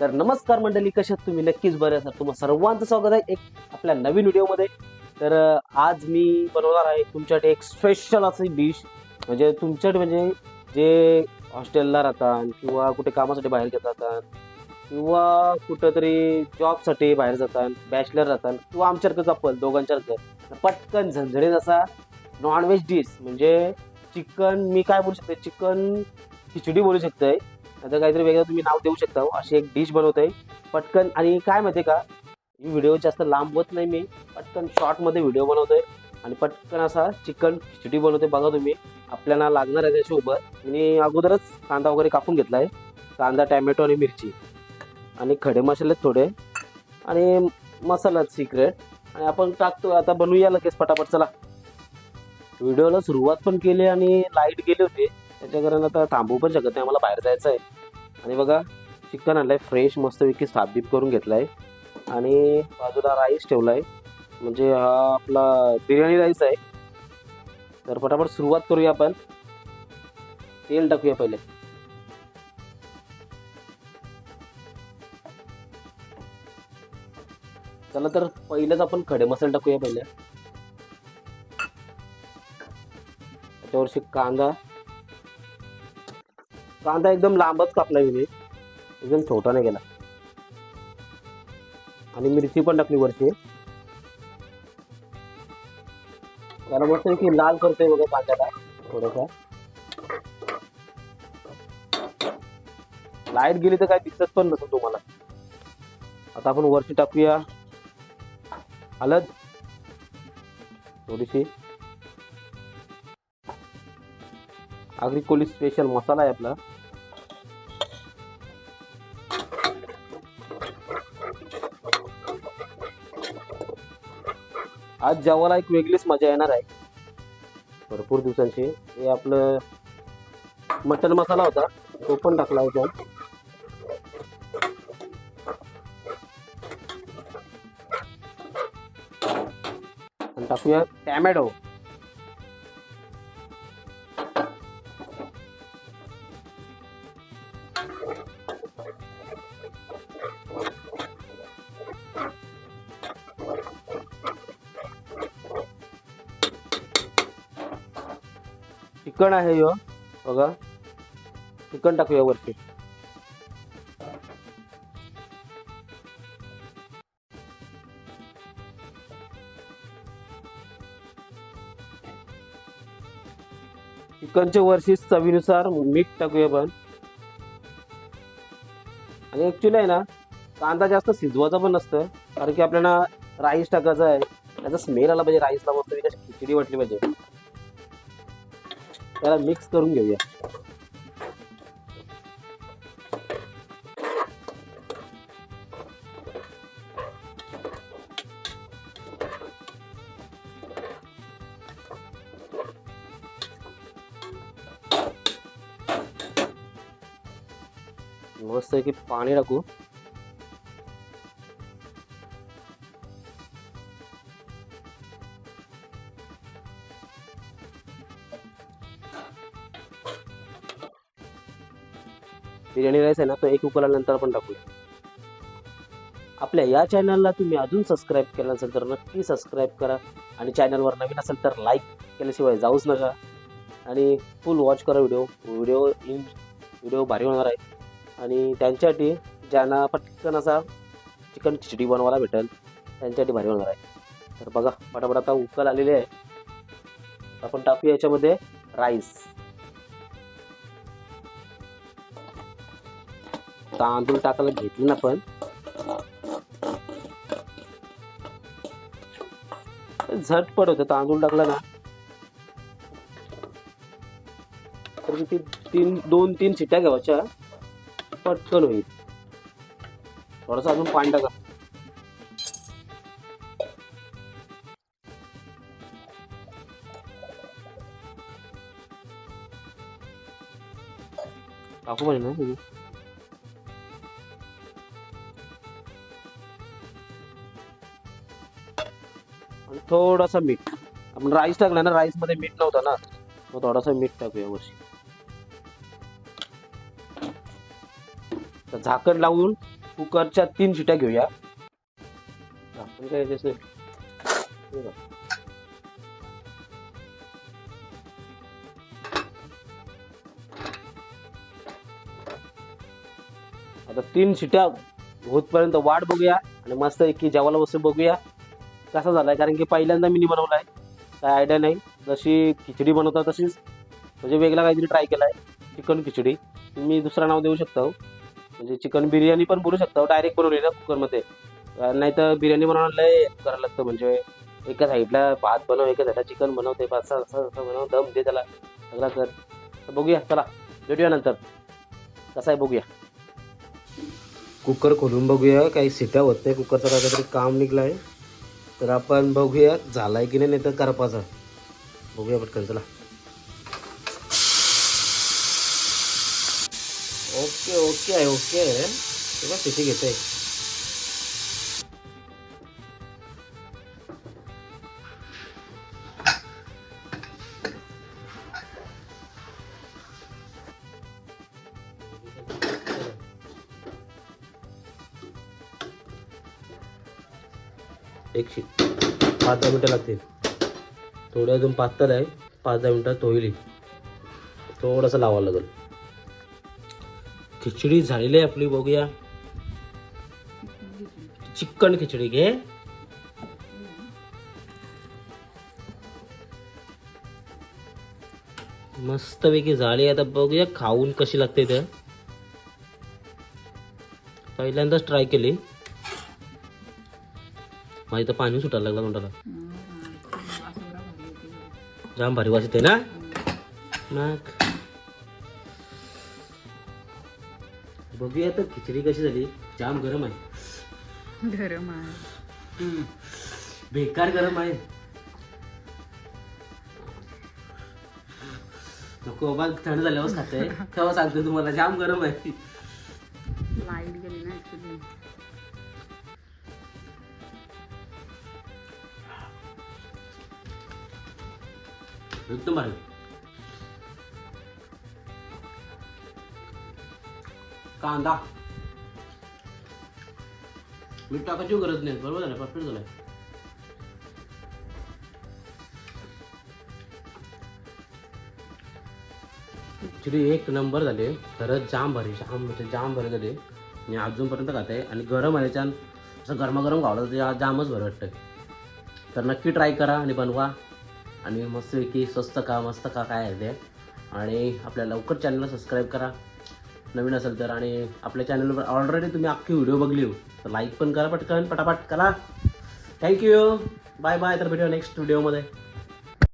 तर नमस्कार मंडळी कशात तुम्ही? नक्कीच बरे असाल तुम्हाला सर्वांचं स्वागत आहे एक आपल्या नवीन व्हिडिओमध्ये. तर आज मी बनवणार आहे तुमच्यासाठी एक स्पेशल अशी डिश म्हणजे तुमच्यासाठी म्हणजे जे हॉस्टेलला राहतात किंवा कुठे कामासाठी बाहेर जातात किंवा कुठंतरी जॉबसाठी बाहेर जातात बॅचलर राहतात किंवा आमच्यासारखं कपल दोघांच्यासारखं पटकन झणझणीत असा नॉनव्हेज डिश म्हणजे चिकन मी काय बोलू शकते? चिकन खिचडी बोलू शकते आता काहीतरी वेगळं तुम्ही नाव देऊ शकता हो. अशी एक डिश बनवते पटकन आणि काय माहिती का? व्हिडिओ जास्त लांबवत नाही मी. पटकन शॉर्टमध्ये व्हिडिओ बनवतोय. आणि पटकन असा चिकन खिचडी बनवते बघा तुम्ही. आपल्याला लागणार आहे त्याच्यासोबत. मी अगोदरच कांदा वगैरे कापून घेतला आहे कांदा टॅमॅटो आणि मिरची. आणि खडे मसाले थोडे. आणि मसाला सिक्रेट आणि आपण टाकतो आता बनवूया लगेच पटापट. चला. व्हिडिओला सुरुवात पण केली आणि लाइट गेली होती. त्याच्या कारण आता थांबवू पण शकत नाही. आम्हाला बाहेर जायचं आहे. आणि बघा चिकन आणलं आहे फ्रेश मस्तपैकी साबीप करून घेतला आहे आणि बाजूला राईस ठेवला आहे म्हणजे हा आपला बिर्याणी राईस आहे. तर फटाफट सुरुवात करूया आपण. तेल टाकूया पहिले. चला तर पहिलेच आपण खडे मसाले टाकूया पहिले. त्याच्यावरची कांदा कांदा एकदम लांबच कापला मी. एकदम छोटा नाही गेला. आणि मिरची पण टाकली वरची. त्याला मस्त की लाल करतोय बघा कांद्याला थोडासा. लाइट गेली तर काय दिसत पण नसेल तुम्हाला. आता आपण वरची टाकूया. हलद थोडीशी. आगरी कोली स्पेशल मसाला आहे आपला. आज जेवायला एक वेगळीच मजा येणार आहे. भरपूर दिवसांची. हे आपलं मटन मसाला होता. तो पण टाकला होता. आणि टाकूया टॅमॅटो. चिकन आहे ह्यो बघा. चिकन टाकूया वरती. चिकनच्या वरशी चवीनुसार मीठ टाकूया पण. आणि ऍक्च्युली आहे ना कांदा जास्त शिजवायचा पण नसतं कारण की आपल्याला राईस टाकायचा आहे. त्याचा स्मेल आला पाहिजे राईसला मस्त. खिचडी वाटली पाहिजे. त्याला मिक्स करून घेऊया. मस्त की पाणी टाकू. बिर्याणी राईस आहे ना तो एक उकळल्यानंतर आपण टाकूया. आपल्या या चॅनलला तुम्ही अजून सबस्क्राईब केलं नसेल तर नक्की सबस्क्राईब करा. आणि चॅनलवर नवीन असेल तर लाईक केल्याशिवाय जाऊच नका. आणि फुल वॉच करा व्हिडिओ व्हिडिओ इन व्हिडिओ भारी होणार आहे. आणि त्यांच्यासाठी ज्यांना पटकन असा चिकन खिचडी बनवायला भेटेल त्यांच्यासाठी भारी होणार आहे. तर बघा पटापट आता उकल आलेले आहे. आपण टाकूया याच्यामध्ये राईस तांदूळ टाकायला घेतले ना पण झटपट होतं तांदूळ टाकला ना. तर तीन दोन तीन शिट्या घ्यावाच्या पटकन होईल. थोडंसं अजून पाणी टाका. टाकू पाहिजे ना थोडासा मीठ. आपण राईस टाकला ना राईसमध्ये मीठ नव्हतं ना मग थोडासा मीठ टाकूया वर्षी झाकण लावून कुकरच्या तीन शिट्या घेऊया. आपण काय नाही. आता तीन शिट्या होतपर्यंत वाट बघूया आणि मस्त एकी जेवायला बसून बघूया. कसा झालाय? कारण की पहिल्यांदा मी बनवलाय काय आयडिया नाही. जशी खिचडी बनवतात तशीच. म्हणजे वेगळा काहीतरी ट्राय केलाय. चिकन खिचडी. मी दुसरं नाव देऊ शकतो. म्हणजे चिकन बिर्याणी पण बोलू शकतो. डायरेक्ट बनवली ना कुकरमध्ये नाही तर बिर्याणी बनवायला लय करायला लागतं. म्हणजे एका साईडला भात बनव एका साईडला चिकन बनवते पाच सहा असं असं बनव. दम दे त्याला. सगळा कर. तर बघूया. चला. भेटूया नंतर. कसं आहे बघूया. कुकर खोलून बघूया. काही सिट्या होत नाही. कुकरचं काहीतरी काम निघलंय. तर आपण बघूया झालाय की नाही नाही तर करपाचा. बघूया पटकन चला. ओके ओके आहे ओके. आहे तेव्हा सिटी घेते एक शीट पाच दहा मिनटं लागतील. थोडं अजून पातळ आहे. पाच दहा मिनटात होईल थोडंसं लावावं लागेल. खिचडी झालेली आहे आपली बघूया. चिकन खिचडी घे. मस्तपैकी झाली आता बघूया खाऊन कशी लागते तर पहिल्यांदाच ट्राय केली. माझी तर पाणी सुटायला लागला तोंडाला. जाम भारी वास येते ना? मग बघूया तर खिचडी कशी झाली. जाम गरम आहे. गरम आहे. बेकार गरम आहे. नको बाबा थंड झाल्यावर खाते तेव्हा सांगतो तुम्हाला जाम गरम आहे. लाइट गेली ना एकदम भारी कांदा. मीठ टाकायची गरज नाही. बरोबर झालं परफेक्ट झालं ॲक्च्युली एक नंबर झाले. खरंच जाम भारी जाम म्हणजे जाम भारी झाले. मी अजूनपर्यंत खाते आणि गरम आहे छान असं गरमागरम खावलं तर जामच बरं वाटतं तर नक्की ट्राय करा आणि बनवा. आणि मस्त स्वस्त का मस्त का काय आहे ते. आणि आपल्या लवकर चॅनलला सबस्क्राईब करा. नवीन असेल तर आणि आपल्या चॅनलवर ऑलरेडी तुम्ही अख्खी व्हिडिओ बघली हो. तर लाईक पण करा पटकन पटापट करा. थँक्यू बाय बाय तर भेटूया नेक्स्ट व्हिडिओमध्ये